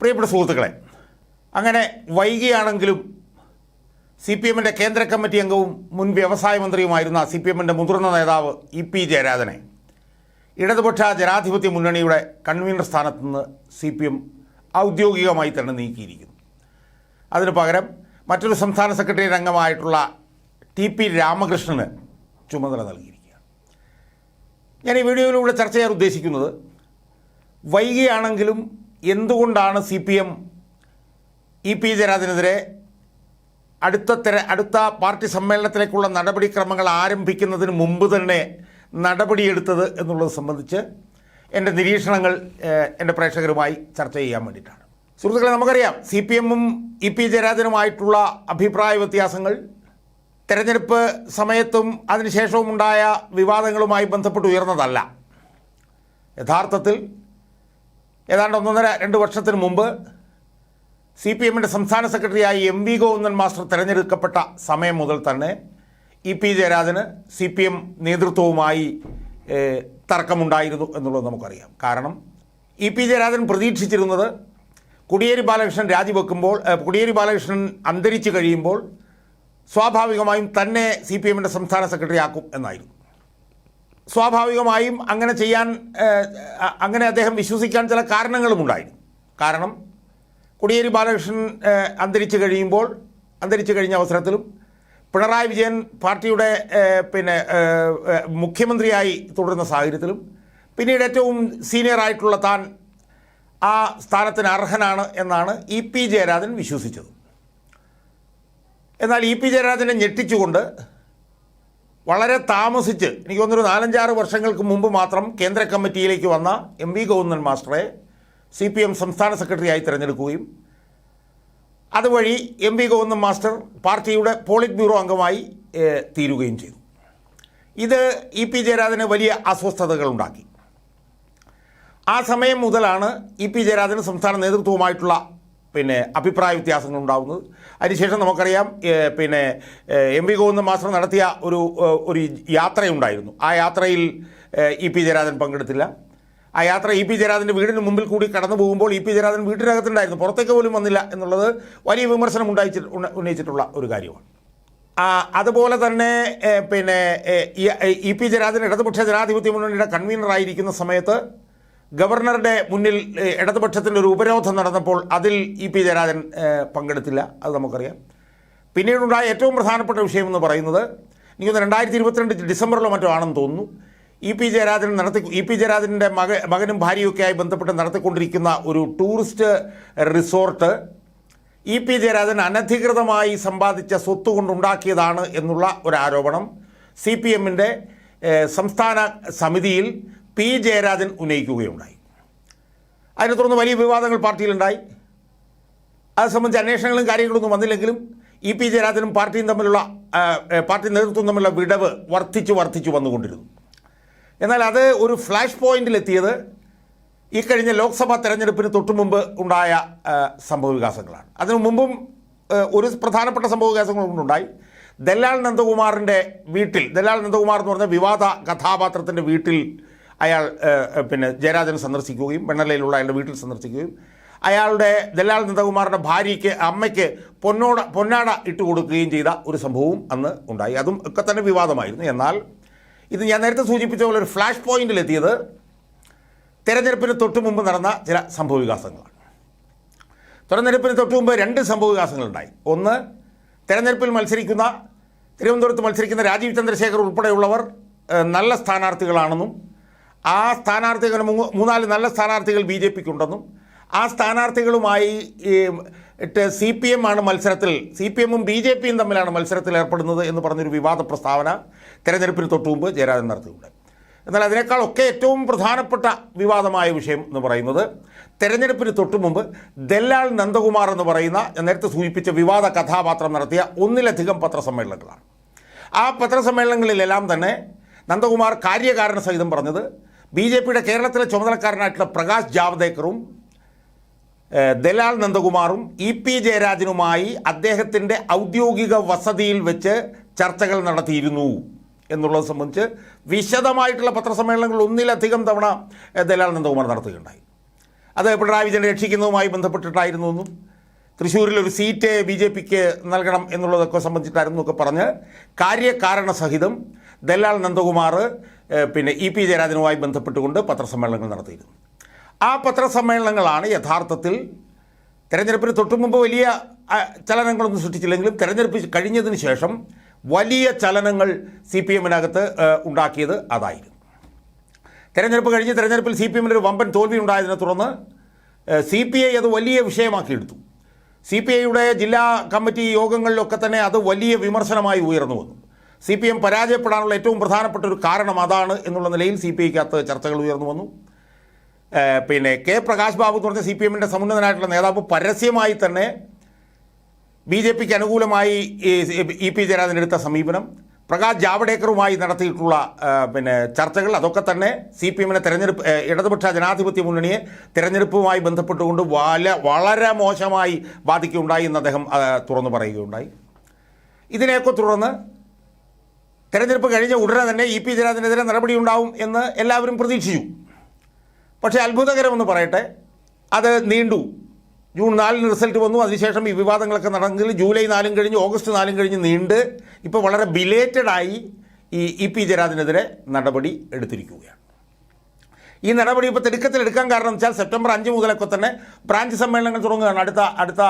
പ്രിയപ്പെട്ട സുഹൃത്തുക്കളെ അങ്ങനെ വൈകിയാണെങ്കിലും സി പി എമ്മിന്റെ കേന്ദ്ര കമ്മിറ്റി അംഗവും മുൻ വ്യവസായ മന്ത്രിയുമായിരുന്ന സി പി എമ്മിന്റെ മുതിർന്ന നേതാവ് ഇ പി ജയരാജനെ ഇടതുപക്ഷ ജനാധിപത്യ മുന്നണിയുടെ കൺവീനർ സ്ഥാനത്ത് നിന്ന് സി പി എം ഔദ്യോഗികമായി തന്നെ നീക്കിയിരിക്കുന്നു. അതിനു പകരം മറ്റൊരു സംസ്ഥാന സെക്രട്ടറി അംഗമായിട്ടുള്ള ടി പി രാമകൃഷ്ണന് ചുമതല നൽകിയിരിക്കുകയാണ്. ഞാൻ ഈ വീഡിയോയിലൂടെ ചർച്ച ചെയ്യാൻ ഉദ്ദേശിക്കുന്നത് വൈകിയാണെങ്കിലും എന്തുകൊണ്ടാണ് C P M E P ജയരാജനെതിരെ അടുത്ത തെര അടുത്ത പാർട്ടി സമ്മേളനത്തിലേക്കുള്ള നടപടിക്രമങ്ങൾ ആരംഭിക്കുന്നതിന് മുമ്പ് തന്നെ നടപടിയെടുത്തത് എന്നുള്ളത് സംബന്ധിച്ച് എന്റെ നിരീക്ഷണങ്ങൾ എന്റെ പ്രേക്ഷകരുമായി ചർച്ച ചെയ്യാൻ വേണ്ടിയിട്ടാണ്. സുഹൃത്തുക്കളെ നമുക്കറിയാം സി പി എമ്മും ഇ പി ജയരാജനുമായിട്ടുള്ള അഭിപ്രായ വ്യത്യാസങ്ങൾ തെരഞ്ഞെടുപ്പ് സമയത്തും അതിനുശേഷവും ഉണ്ടായ വിവാദങ്ങളുമായി ബന്ധപ്പെട്ട് ഉയർന്നതല്ല. യഥാർത്ഥത്തിൽ ഏതാണ്ട് ഒന്നൊന്നര രണ്ട് വർഷത്തിന് മുമ്പ് സി പി എമ്മിന്റെ സംസ്ഥാന സെക്രട്ടറിയായി എം വി ഗോവിന്ദൻ മാസ്റ്റർ തിരഞ്ഞെടുക്കപ്പെട്ട സമയം മുതൽ തന്നെ ഇ പി ജയരാജന് സി പി എം നേതൃത്വവുമായി തർക്കമുണ്ടായിരുന്നു എന്നുള്ളത് നമുക്കറിയാം. കാരണം ഇ പി ജയരാജൻ പ്രതീക്ഷിച്ചിരുന്നത് കുടിയേരി ബാലകൃഷ്ണൻ രാജിവെക്കുമ്പോൾ കുടിയേരി ബാലകൃഷ്ണൻ അന്തരിച്ചു കഴിയുമ്പോൾ സ്വാഭാവികമായും തന്നെ സി പി എമ്മിന്റെ സംസ്ഥാന സെക്രട്ടറി ആക്കും എന്നായിരുന്നു. സ്വാഭാവികമായും അങ്ങനെ ചെയ്യാൻ അങ്ങനെ അദ്ദേഹം വിശ്വസിക്കാൻ ചില കാരണങ്ങളുമുണ്ടായിരുന്നു കാരണം കോടിയേരി ബാലകൃഷ്ണൻ അന്തരിച്ചു കഴിയുമ്പോൾ അന്തരിച്ചു കഴിഞ്ഞ അവസരത്തിലും പിണറായി വിജയൻ പാർട്ടിയുടെ പിന്നെ മുഖ്യമന്ത്രിയായി തുടരുന്ന സാഹചര്യത്തിലും പിന്നീട് ഏറ്റവും സീനിയർ ആയിട്ടുള്ള താൻ ആ സ്ഥാനത്തിന് അർഹനാണ് എന്നാണ് ഇ പി ജയരാജൻ വിശ്വസിച്ചത്. എന്നാൽ ഇ പി ജയരാജനെ ഞെട്ടിച്ചുകൊണ്ട് വളരെ താമസിച്ച് എനിക്ക് തോന്നുന്നൊരു നാലഞ്ചാറ് വർഷങ്ങൾക്ക് മുമ്പ് മാത്രം കേന്ദ്ര കമ്മിറ്റിയിലേക്ക് വന്ന എം വി ഗോവിന്ദൻ മാസ്റ്ററെ സി പി എം സംസ്ഥാന സെക്രട്ടറിയായി തിരഞ്ഞെടുക്കുകയും അതുവഴി എം വി ഗോവിന്ദൻ മാസ്റ്റർ പാർട്ടിയുടെ പോളിറ്റ് ബ്യൂറോ അംഗമായി തീരുകയും ചെയ്തു. ഇത് ഇ പി ജയരാജന് വലിയ അസ്വസ്ഥതകൾ ഉണ്ടാക്കി ആ സമയം മുതലാണ് ഇ പി ജയരാജന് സംസ്ഥാന നേതൃത്വവുമായിട്ടുള്ള പിന്നെ അഭിപ്രായ വ്യത്യാസങ്ങൾ ഉണ്ടാകുന്നത് അതിനുശേഷം നമുക്കറിയാം പിന്നെ എം വി ഗോവിന്ദൻ മാസ്റ്റർ നടത്തിയ ഒരു ഒരു യാത്രയുണ്ടായിരുന്നു. ആ യാത്രയിൽ ഇ പി ജയരാജൻ പങ്കെടുത്തില്ല. ആ യാത്ര ഇ പി ജയരാജന്റെ വീടിന് മുമ്പിൽ കൂടി കടന്നു പോകുമ്പോൾ ഇ പി ജയരാജൻ വീട്ടിനകത്തുണ്ടായിരുന്നു. പുറത്തേക്ക് പോലും വന്നില്ല എന്നുള്ളത് വലിയ വിമർശനം ഉണ്ടായിച്ചിട്ട് ഉന്നയിച്ചിട്ടുള്ള ഒരു കാര്യമാണ്. അതുപോലെ തന്നെ പിന്നെ ഇ പി ജയരാജൻ ഇടതുപക്ഷ ജനാധിപത്യ മുന്നണിയുടെ കൺവീനറായിരിക്കുന്ന സമയത്ത് ഗവർണറുടെ മുന്നിൽ ഇടതുപക്ഷത്തിന്റെ ഒരു ഉപരോധം നടന്നപ്പോൾ അതിൽ ഇ പി ജയരാജൻ പങ്കെടുത്തില്ല. അത് നമുക്കറിയാം. പിന്നീടുണ്ടായ ഏറ്റവും പ്രധാനപ്പെട്ട വിഷയം എന്ന് പറയുന്നത് എനിക്കൊന്ന് രണ്ടായിരത്തി ഇരുപത്തിരണ്ട് ഡിസംബറിലോ മറ്റോ ആണെന്ന് തോന്നുന്നു. ഇ പി ജയരാജൻ നടത്തി ഇ പി ജയരാജന്റെ മക മകനും ഭാര്യയൊക്കെയായി ബന്ധപ്പെട്ട് നടത്തിക്കൊണ്ടിരിക്കുന്ന ഒരു tourist resort E P Jayarajan അനധികൃതമായി സമ്പാദിച്ച സ്വത്ത് കൊണ്ടുണ്ടാക്കിയതാണ് എന്നുള്ള ഒരു ആരോപണം സി പി എമ്മിന്റെ സംസ്ഥാന സമിതിയിൽ പി ജയരാജൻ ഉന്നയിക്കുകയുണ്ടായി. അതിനെ തുടർന്ന് വലിയ വിവാദങ്ങൾ പാർട്ടിയിലുണ്ടായി. അത് സംബന്ധിച്ച് അന്വേഷണങ്ങളും കാര്യങ്ങളൊന്നും വന്നില്ലെങ്കിലും ഇ പി ജയരാജനും പാർട്ടിയും തമ്മിലുള്ള പാർട്ടി നേതൃത്വം തമ്മിലുള്ള വിടവ് വർദ്ധിച്ചു വർദ്ധിച്ചു വന്നുകൊണ്ടിരുന്നു. എന്നാൽ അത് ഒരു ഫ്ലാഷ് പോയിന്റിലെത്തിയത് ഈ കഴിഞ്ഞ ലോക്സഭാ തെരഞ്ഞെടുപ്പിന് തൊട്ടു മുമ്പ് ഉണ്ടായ സംഭവ വികാസങ്ങളാണ്. അതിനു മുമ്പും ഒരു പ്രധാനപ്പെട്ട സംഭവ വികാസങ്ങളുണ്ടായി ദല്ലാൽ നന്ദകുമാറിന്റെ വീട്ടിൽ ദല്ലാൽ നന്ദകുമാർ എന്ന് പറഞ്ഞ വിവാദ കഥാപാത്രത്തിന്റെ വീട്ടിൽ അയാൾ പിന്നെ ജയരാജൻ സന്ദർശിക്കുകയും വെണ്ണലയിലുള്ള അയാളുടെ വീട്ടിൽ സന്ദർശിക്കുകയും അയാളുടെ ദലാൽ നന്ദകുമാറിന്റെ ഭാര്യയ്ക്ക് അമ്മയ്ക്ക് പൊന്നോട പൊന്നാട ഇട്ട് കൊടുക്കുകയും ചെയ്ത ഒരു സംഭവവും അന്ന് ഉണ്ടായി. അതും ഒക്കെ തന്നെ വിവാദമായിരുന്നു. എന്നാൽ ഇത് ഞാൻ നേരത്തെ സൂചിപ്പിച്ച പോലെ ഒരു ഫ്ലാഷ് പോയിന്റിലെത്തിയത് തെരഞ്ഞെടുപ്പിന് തൊട്ട് മുമ്പ് നടന്ന ചില സംഭവവികാസങ്ങളാണ് തെരഞ്ഞെടുപ്പിന് തൊട്ട് മുമ്പ് രണ്ട് സംഭവവികാസങ്ങളുണ്ടായി ഒന്ന് തെരഞ്ഞെടുപ്പിൽ മത്സരിക്കുന്ന തിരുവനന്തപുരത്ത് മത്സരിക്കുന്ന രാജീവ് ചന്ദ്രശേഖർ ഉൾപ്പെടെയുള്ളവർ നല്ല സ്ഥാനാർത്ഥികളാണെന്നും ആ സ്ഥാനാർത്ഥികൾ മൂന്നാൽ നല്ല സ്ഥാനാർത്ഥികൾ ബി ജെ പിക്കുണ്ടെന്നും ആ സ്ഥാനാർത്ഥികളുമായി സി പി എം ആണ് മത്സരത്തിൽ സി പി എമ്മും ബി ജെ പിയും തമ്മിലാണ് മത്സരത്തിൽ ഏർപ്പെടുന്നത് എന്ന് പറഞ്ഞൊരു വിവാദ പ്രസ്താവന തെരഞ്ഞെടുപ്പിന് തൊട്ട് മുമ്പ് ജയരാജൻ നടത്തിയിട്ടുണ്ട്. എന്നാൽ അതിനേക്കാളൊക്കെ ഏറ്റവും പ്രധാനപ്പെട്ട വിവാദമായ വിഷയം എന്ന് പറയുന്നത് തെരഞ്ഞെടുപ്പിന് തൊട്ടു മുമ്പ് ദല്ലാൽ നന്ദകുമാർ എന്ന് പറയുന്ന ഞാൻ നേരത്തെ സൂചിപ്പിച്ച വിവാദ കഥാപാത്രം നടത്തിയ ഒന്നിലധികം പത്രസമ്മേളനങ്ങളാണ്. ആ പത്രസമ്മേളനങ്ങളിലെല്ലാം തന്നെ നന്ദകുമാർ കാര്യകാരണ സഹിതം പറഞ്ഞത് ബി ജെ പിയുടെ കേരളത്തിലെ ചുമതലക്കാരനായിട്ടുള്ള പ്രകാശ് ജാവ്ദേക്കറും ദലാൽ നന്ദകുമാറും ഇ പി ജയരാജനുമായി അദ്ദേഹത്തിന്റെ ഔദ്യോഗിക വസതിയിൽ വെച്ച് ചർച്ചകൾ നടത്തിയിരുന്നു എന്നുള്ളത് സംബന്ധിച്ച് വിശദമായിട്ടുള്ള പത്രസമ്മേളനങ്ങൾ ഒന്നിലധികം തവണ ദലാൽ നന്ദകുമാർ നടത്തുകയുണ്ടായി. അത് പിണറായി വിജയനെ രക്ഷിക്കുന്നതുമായി ബന്ധപ്പെട്ടിട്ടായിരുന്നു എന്നും തൃശ്ശൂരിൽ ഒരു സീറ്റ് ബി ജെ പിക്ക് നൽകണം എന്നുള്ളതൊക്കെ സംബന്ധിച്ചിട്ടായിരുന്നു ഒക്കെ പറഞ്ഞ് കാര്യകാരണ സഹിതം ദല്ലാൽ നന്ദകുമാർ പിന്നെ ഇ പി ജയരാജനുമായി ബന്ധപ്പെട്ടുകൊണ്ട് പത്രസമ്മേളനങ്ങൾ നടത്തിയിരുന്നു. ആ പത്രസമ്മേളനങ്ങളാണ് യഥാർത്ഥത്തിൽ തെരഞ്ഞെടുപ്പിന് തൊട്ടു മുമ്പ് വലിയ ചലനങ്ങളൊന്നും സൃഷ്ടിച്ചില്ലെങ്കിലും തെരഞ്ഞെടുപ്പ് കഴിഞ്ഞതിന് ശേഷം വലിയ ചലനങ്ങൾ സി പി എമ്മിനകത്ത് ഉണ്ടാക്കിയത് അതായിരുന്നു. തെരഞ്ഞെടുപ്പ് കഴിഞ്ഞ് തെരഞ്ഞെടുപ്പിൽ സി പി എമ്മിന് ഒരു വമ്പൻ തോൽവി ഉണ്ടായതിനെ തുടർന്ന് സി പി ഐ അത് വലിയ വിഷയമാക്കിയെടുത്തു സി പി ഐയുടെ ജില്ലാ കമ്മിറ്റി യോഗങ്ങളിലൊക്കെ തന്നെ അത് വലിയ വിമർശനമായി ഉയർന്നു വന്നു. സി പി എം പരാജയപ്പെടാനുള്ള ഏറ്റവും പ്രധാനപ്പെട്ട ഒരു കാരണം അതാണ് എന്നുള്ള നിലയിൽ സി പി ഐക്കകത്ത് ചർച്ചകൾ ഉയർന്നു വന്നു. പിന്നെ കെ പ്രകാശ് ബാബു എന്ന് പറഞ്ഞ സി പി എമ്മിന്റെ സമുന്നതനായിട്ടുള്ള നേതാവ് പരസ്യമായി തന്നെ ബി ജെ പിക്ക് അനുകൂലമായി ഇ പി ജയരാജൻ എടുത്ത സമീപനം. പ്രകാശ് ജാവ്ഡേക്കറുമായി നടത്തിയിട്ടുള്ള പിന്നെ ചർച്ചകൾ അതൊക്കെ തന്നെ സി പി എമ്മിനെ തെരഞ്ഞെടുപ്പ് ഇടതുപക്ഷ ജനാധിപത്യ മുന്നണിയെ തെരഞ്ഞെടുപ്പുമായി ബന്ധപ്പെട്ടുകൊണ്ട് വല വളരെ മോശമായി ബാധിക്കുകയുണ്ടായി എന്ന് അദ്ദേഹം തുറന്നു പറയുകയുണ്ടായി. ഇതിനെയൊക്കെ തുടർന്ന് തെരഞ്ഞെടുപ്പ് കഴിഞ്ഞ ഉടനെ തന്നെ ഇ പി ജയരാജനെതിരെ നടപടി ഉണ്ടാവും എന്ന് എല്ലാവരും പ്രതീക്ഷിച്ചു. പക്ഷേ അത്ഭുതകരമെന്ന് പറയട്ടെ അത് നീണ്ടു. ജൂൺ നാലിന് റിസൾട്ട് വന്നു അതിനുശേഷം ഈ വിവാദങ്ങളൊക്കെ നടന്നെങ്കിൽ ജൂലൈ നാലും കഴിഞ്ഞ് ഓഗസ്റ്റ് നാലും കഴിഞ്ഞ് നീണ്ട്. ഇപ്പോൾ വളരെ ബിലേറ്റഡായി ഈ ഇ പി ജയരാജനെതിരെ നടപടി എടുത്തിരിക്കുകയാണ്. ഈ നടപടി ഇപ്പോൾ തിടുക്കത്തിൽ എടുക്കാൻ കാരണം വെച്ചാൽ സെപ്റ്റംബർ അഞ്ച് മുതലൊക്കെ തന്നെ ബ്രാഞ്ച് സമ്മേളനങ്ങൾ തുടങ്ങുകയാണ്. അടുത്ത അടുത്ത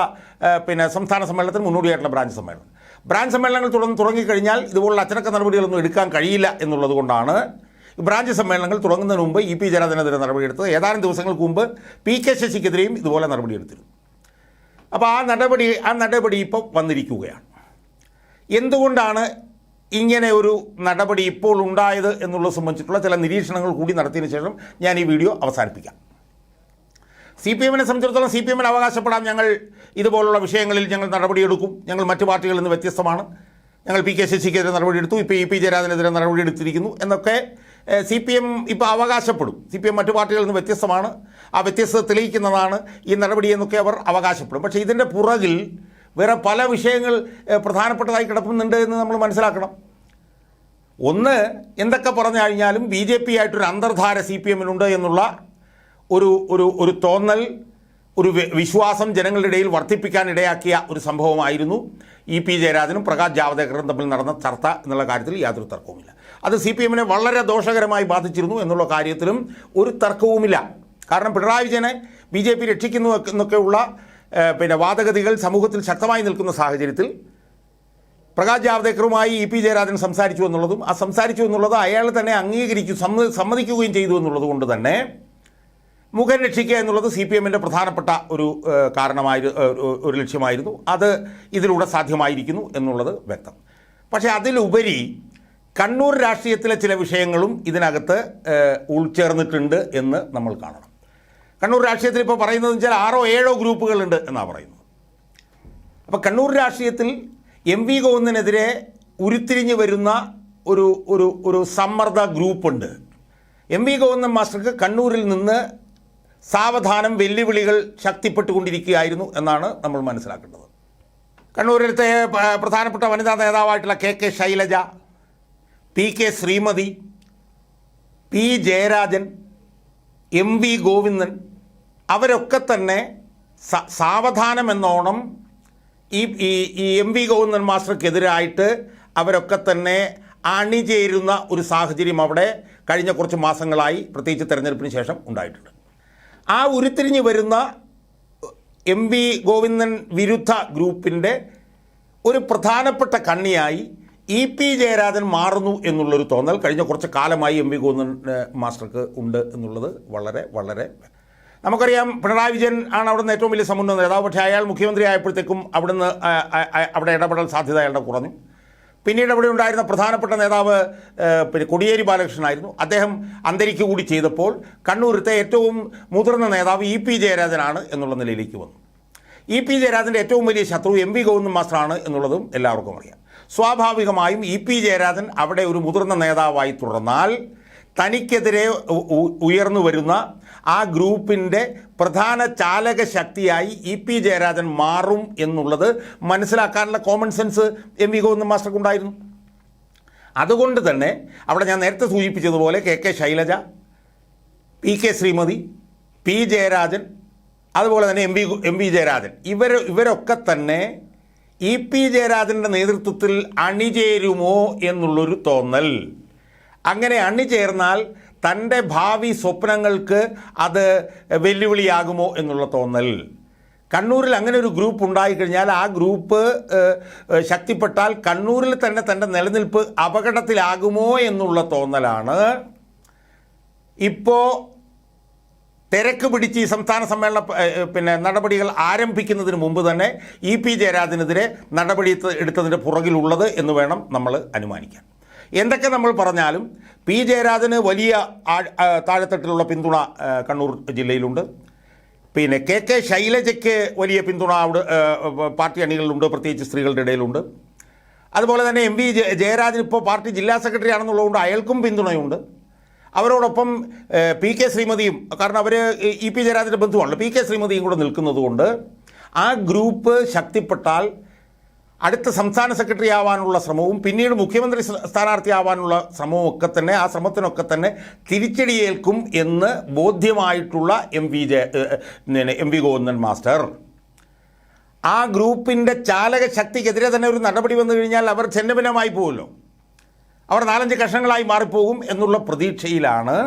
പിന്നെ സംസ്ഥാന സമ്മേളനത്തിന് മുന്നോടിയായിട്ടുള്ള ബ്രാഞ്ച് സമ്മേളനം. ബ്രാഞ്ച് സമ്മേളനങ്ങൾ തുടർന്ന് തുടങ്ങിക്കഴിഞ്ഞാൽ ഇതുപോലുള്ള അച്ചടക്ക നടപടികളൊന്നും എടുക്കാൻ കഴിയില്ല എന്നുള്ളത് കൊണ്ടാണ് ബ്രാഞ്ച് സമ്മേളനങ്ങൾ തുടങ്ങുന്നതിന് മുമ്പ് ഇ പി ജയരാജനെതിരെ നടപടിയെടുത്തത്. ഏതാനും ദിവസങ്ങൾക്ക് മുമ്പ് പി കെ ശശിക്കെതിരെയും ഇതുപോലെ നടപടിയെടുത്തിരുന്നു. അപ്പോൾ ആ നടപടി ആ നടപടി ഇപ്പോൾ വന്നിരിക്കുകയാണ്. എന്തുകൊണ്ടാണ് ഇങ്ങനെ ഒരു നടപടി ഇപ്പോൾ ഉണ്ടായത് എന്നുള്ളത് സംബന്ധിച്ചിട്ടുള്ള ചില നിരീക്ഷണങ്ങൾ കൂടി നടത്തിയതിനു ശേഷം ഞാൻ ഈ വീഡിയോ അവസാനിപ്പിക്കാം. സി പി എമ്മിനെ സംബന്ധിച്ചിടത്തോളം സി പി എമ്മിന് അവകാശപ്പെടാം ഞങ്ങൾ ഇതുപോലുള്ള വിഷയങ്ങളിൽ ഞങ്ങൾ നടപടിയെടുക്കും. ഞങ്ങൾ മറ്റു പാർട്ടികളിൽ നിന്ന് വ്യത്യസ്തമാണ്. ഞങ്ങൾ പി കെ ശശിക്കെതിരെ നടപടിയെടുത്തു. ഇപ്പോൾ ഇ പി ജയരാജനെതിരെ നടപടിയെടുത്തിരിക്കുന്നു. എന്നൊക്കെ സി പി എം ഇപ്പോൾ അവകാശപ്പെടും. സി പി എം മറ്റു പാർട്ടികളിൽ നിന്ന് വ്യത്യസ്തമാണ്. ആ വ്യത്യസ്തത തെളിയിക്കുന്നതാണ് ഈ നടപടി എന്നൊക്കെ അവർ അവകാശപ്പെടും. പക്ഷേ ഇതിന്റെ പുറകിൽ വേറെ പല വിഷയങ്ങൾ പ്രധാനപ്പെട്ടതായി കിടക്കുന്നുണ്ട് എന്ന് നമ്മൾ മനസ്സിലാക്കണം. ഒന്ന് എന്തൊക്കെ പറഞ്ഞു കഴിഞ്ഞാലും ബി ജെ പി ആയിട്ടൊരു അന്തർധാര സി പി എമ്മിനുണ്ട് എന്നുള്ള ഒരു ഒരു ഒരു തോന്നൽ ഒരു വിശ്വാസം ജനങ്ങളുടെ ഇടയിൽ വർദ്ധിപ്പിക്കാൻ ഇടയാക്കിയ ഒരു സംഭവമായിരുന്നു ഇ പി ജയരാജനും പ്രകാശ് ജാവദേക്കറും തമ്മിൽ നടന്ന ചർച്ച എന്നുള്ള കാര്യത്തിൽ യാതൊരു തർക്കവുമില്ല. അത് സി പി എമ്മിനെ വളരെ ദോഷകരമായി ബാധിച്ചിരുന്നു എന്നുള്ള കാര്യത്തിലും ഒരു തർക്കവുമില്ല. കാരണം പിണറായി വിജയനെ ബി ജെ പി രക്ഷിക്കുന്നു എന്നൊക്കെയുള്ള പിന്നെ വാദഗതികൾ സമൂഹത്തിൽ ശക്തമായി നിൽക്കുന്ന സാഹചര്യത്തിൽ പ്രകാശ് ജാവദേക്കറുമായി ഇ പി ജയരാജൻ സംസാരിച്ചു എന്നുള്ളതും ആ സംസാരിച്ചു എന്നുള്ളത് അയാൾ തന്നെ സമ്മ സമ്മതിക്കുകയും ചെയ്തു എന്നുള്ളത് കൊണ്ട് തന്നെ മുഖം രക്ഷിക്കുക എന്നുള്ളത് സി പി എമ്മിന്റെ പ്രധാനപ്പെട്ട ഒരു കാരണമായി ഒരു ലക്ഷ്യമായിരുന്നു. അത് ഇതിലൂടെ സാധ്യമായിരിക്കുന്നു എന്നുള്ളത് വ്യക്തം. പക്ഷേ അതിലുപരി കണ്ണൂർ രാഷ്ട്രീയത്തിലെ ചില വിഷയങ്ങളും ഇതിനകത്ത് ഉൾച്ചേർന്നിട്ടുണ്ട് എന്ന് നമ്മൾ കാണണം. കണ്ണൂർ രാഷ്ട്രീയത്തിൽ ഇപ്പോൾ പറയുന്നത് വെച്ചാൽ ആറോ ഏഴോ ഗ്രൂപ്പുകളുണ്ട് എന്നാണ് പറയുന്നത്. അപ്പോൾ കണ്ണൂർ രാഷ്ട്രീയത്തിൽ എം വി ഗോവിന്ദനെതിരെ ഉരുത്തിരിഞ്ഞു വരുന്ന ഒരു ഒരു ഒരു സമ്മർദ്ദ ഗ്രൂപ്പുണ്ട്. എം വി ഗോവിന്ദൻ മാസ്റ്റർക്ക് കണ്ണൂരിൽ നിന്ന് സാവധാനം വെല്ലുവിളികൾ ശക്തിപ്പെട്ടുകൊണ്ടിരിക്കുകയായിരുന്നു എന്നാണ് നമ്മൾ മനസ്സിലാക്കേണ്ടത്. കണ്ണൂരിലത്തെ പ്രധാനപ്പെട്ട വനിതാ നേതാവായിട്ടുള്ള K K Shailaja P K Sreemathi P Jayarajan M V Govindan അവരൊക്കെ തന്നെ സാവധാനം എന്നോണം ഈ ഈ എം വി ഗോവിന്ദൻ മാസ്റ്റർക്കെതിരായിട്ട് അവരൊക്കെ തന്നെ അണിചേരുന്ന ഒരു സാഹചര്യം അവിടെ കഴിഞ്ഞ കുറച്ച് മാസങ്ങളായി പ്രത്യേകിച്ച് തെരഞ്ഞെടുപ്പിന് ശേഷം ഉണ്ടായിട്ടുണ്ട്. ആ ഉരുത്തിരിഞ്ഞ് വരുന്ന എം വി ഗോവിന്ദൻ വിരുദ്ധ ഗ്രൂപ്പിന്റെ ഒരു പ്രധാനപ്പെട്ട കണ്ണിയായി ഇ പി ജയരാജൻ മാറുന്നു എന്നുള്ളൊരു തോന്നൽ കഴിഞ്ഞ കുറച്ച് കാലമായി എം വി ഗോവിന്ദൻ മാസ്റ്റർക്ക് ഉണ്ട് എന്നുള്ളത് വളരെ വളരെ നമുക്കറിയാം പിണറായി വിജയൻ ആണ് അവിടുന്ന് ഏറ്റവും വലിയ സമുന്നത നേതാവ്. പക്ഷേ അയാൾ മുഖ്യമന്ത്രി ആയപ്പോഴത്തേക്കും അവിടുന്ന് അവിടെ ഇടപെടൽ സാധ്യത അയാളുടെ കുറഞ്ഞു. പിന്നീട് അവിടെ ഉണ്ടായിരുന്ന പ്രധാനപ്പെട്ട നേതാവ് പിന്നെ കൊടിയേരി ബാലകൃഷ്ണനായിരുന്നു അദ്ദേഹം അന്തരിക്കു കൂടി ചെയ്തപ്പോൾ കണ്ണൂരത്തെ ഏറ്റവും മുതിർന്ന നേതാവ് ഇ പി ജയരാജനാണ് എന്നുള്ള നിലയിലേക്ക് വന്നു. ഇ പി ജയരാജന്റെ ഏറ്റവും വലിയ ശത്രു എം വി ഗോവിന്ദൻ മാസ്റ്ററാണ് എന്നുള്ളതും എല്ലാവർക്കും അറിയാം. സ്വാഭാവികമായും ഇ പി ജയരാജൻ അവിടെ ഒരു മുതിർന്ന നേതാവായി തുടർന്നാൽ തനിക്കെതിരെ ഉയർന്നു വരുന്ന ആ ഗ്രൂപ്പിന്റെ പ്രധാന ചാലക ശക്തിയായി ഇ പി ജയരാജൻ മാറും എന്നുള്ളത് മനസ്സിലാക്കാനുള്ള common sense M V Govindan മാസ്റ്റർക്കുണ്ടായിരുന്നു. അതുകൊണ്ട് തന്നെ അവിടെ ഞാൻ നേരത്തെ സൂചിപ്പിച്ചതുപോലെ K K Shailaja P K Sreemathi P Jayarajan അതുപോലെ തന്നെ M V M V Jayarajan. ഇവർ ഇവരൊക്കെ തന്നെ ഇ പി ജയരാജന്റെ നേതൃത്വത്തിൽ അണിചേരുമോ എന്നുള്ളൊരു തോന്നൽ. അങ്ങനെ അണിചേർന്നാൽ തന്റെ ഭാവി സ്വപ്നങ്ങൾക്ക് അത് വെല്ലുവിളിയാകുമോ എന്നുള്ള തോന്നൽ. കണ്ണൂരിൽ അങ്ങനെ ഒരു ഗ്രൂപ്പ് ഉണ്ടായിക്കഴിഞ്ഞാൽ ആ ഗ്രൂപ്പ് ശക്തിപ്പെട്ടാൽ കണ്ണൂരിൽ തന്നെ തന്റെ നിലനിൽപ്പ് അപകടത്തിലാകുമോ എന്നുള്ള തോന്നലാണ്. ഇപ്പോൾ തിരക്ക് പിടിച്ച് ഈ സംസ്ഥാന സമ്മേളന പിന്നെ നടപടികൾ ആരംഭിക്കുന്നതിന് മുമ്പ് തന്നെ ഇ പി ജയരാജനെതിരെ നടപടി എടുത്തതിന്റെ പുറകിലുള്ളത് എന്ന് വേണം നമ്മൾ അനുമാനിക്കാൻ. എന്തൊക്കെ നമ്മൾ പറഞ്ഞാലും പി ജയരാജന് വലിയ താഴെത്തട്ടിലുള്ള പിന്തുണ കണ്ണൂർ ജില്ലയിലുണ്ട്. പിന്നെ കെ കെ ശൈലജയ്ക്ക് വലിയ പിന്തുണ അവിടെ പാർട്ടി അണികളിലുണ്ട് പ്രത്യേകിച്ച് സ്ത്രീകളുടെ ഇടയിലുണ്ട്. അതുപോലെ തന്നെ എം വി ജയ- ജയരാജൻ ഇപ്പോൾ പാർട്ടി ജില്ലാ സെക്രട്ടറി ആണെന്നുള്ളതുകൊണ്ട് അയാൾക്കും പിന്തുണയുണ്ട്. അവരോടൊപ്പം പി കെ ശ്രീമതിയും കാരണം അവർ ഇ പി ജയരാജന്റെ ബന്ധുവാണല്ലോ പി കെ ശ്രീമതിയും കൂടെ നിൽക്കുന്നതുകൊണ്ട് ആ ഗ്രൂപ്പ് ശക്തിപ്പെട്ടാൽ അടുത്ത സംസ്ഥാന സെക്രട്ടറി ആവാനുള്ള ശ്രമവും പിന്നീട് മുഖ്യമന്ത്രി സ്ഥാനാർത്ഥി ആവാനുള്ള ശ്രമവും ഒക്കെ തന്നെ ആ ശ്രമത്തിനൊക്കെ തന്നെ തിരിച്ചടിയേൽക്കും എന്ന് ബോധ്യമായിട്ടുള്ള M V Jaya M V Govindan master. ആ ഗ്രൂപ്പിന്റെ ചാലക ശക്തിക്കെതിരെ തന്നെ ഒരു നടപടി വന്നു കഴിഞ്ഞാൽ അവർ ഛന്നഭിന്നമായി പോകുമല്ലോ. അവർ നാലഞ്ച് കഷ്ണങ്ങളായി മാറിപ്പോകും എന്നുള്ള പ്രതീക്ഷയിലാണ്.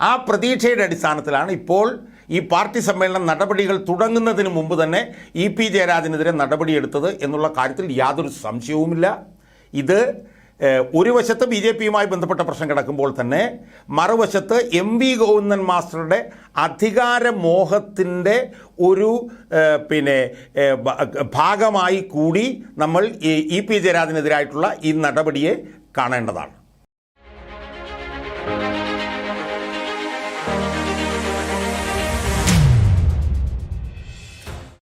ആ പ്രതീക്ഷയുടെ അടിസ്ഥാനത്തിലാണ് ഇപ്പോൾ ഈ പാർട്ടി സമ്മേളനം നടപടികൾ തുടങ്ങുന്നതിന് മുമ്പ് തന്നെ ഇ പി ജയരാജനെതിരെ നടപടിയെടുത്തത് എന്നുള്ള കാര്യത്തിൽ യാതൊരു സംശയവുമില്ല. ഇത് ഒരു വശത്ത് ബി ജെ പിയുമായി ബന്ധപ്പെട്ട പ്രശ്നം കിടക്കുമ്പോൾ തന്നെ മറുവശത്ത് എം വി ഗോവിന്ദൻ മാസ്റ്ററുടെ അധികാരമോഹത്തിന്റെ ഒരു പിന്നെ ഭാഗമായി കൂടി നമ്മൾ ഇ പി ജയരാജനെതിരായിട്ടുള്ള ഈ നടപടിയെ കാണേണ്ടതാണ്.